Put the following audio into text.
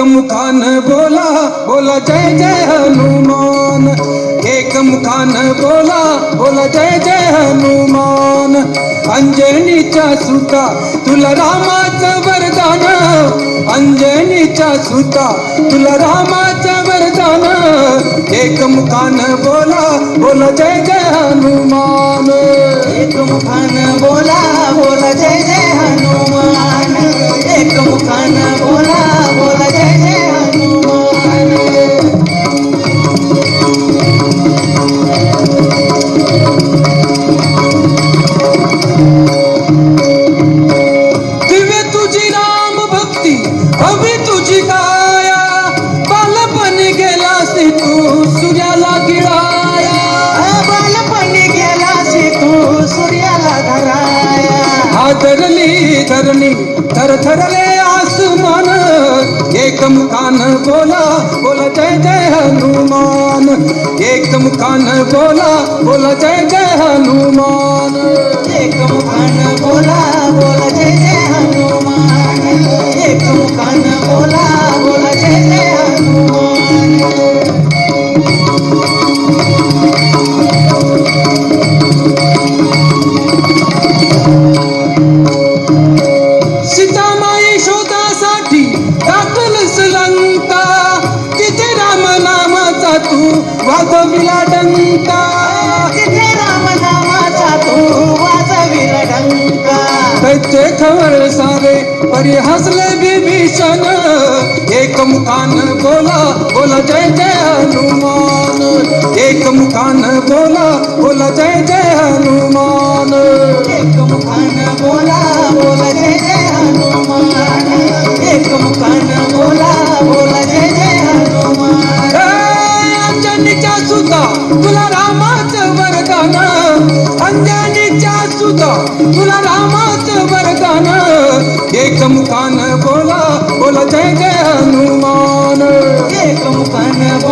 एक मुखान बोला बोला जय जय हनुमान। एक मुखान बोला बोला जय जय हनुमान। अंजनीच्या सुता तुला रामाचं वरदान। अंजनीच्या सुता तुला रामाचं वरदान। एक मुखान बोला बोला जय जय हनुमान। हवी तुझी काया बालपण गेलास तू सूर्याला गिळाया बालपणी गेलासी तू सूर्याला धराया हादरली धरणी थरथरले आसमान। एक मुखान बोला बोला जय जय हनुमान। एक मुखान बोला बोला जय जय हनुमान। तू वाजविला डंका। तिथे राम नामाचा तू वाजविल डंका। सारे परी हसले विभीषण एक मुकान बोला बोला जय जय हनुमान। एक मुकान बोला सुता तुला रामाच वरदान अंजनीच्या सुता तुला रामाच वरदान। एक मुखान बोला बोला जय जय हनुमान। एक मुखान बोला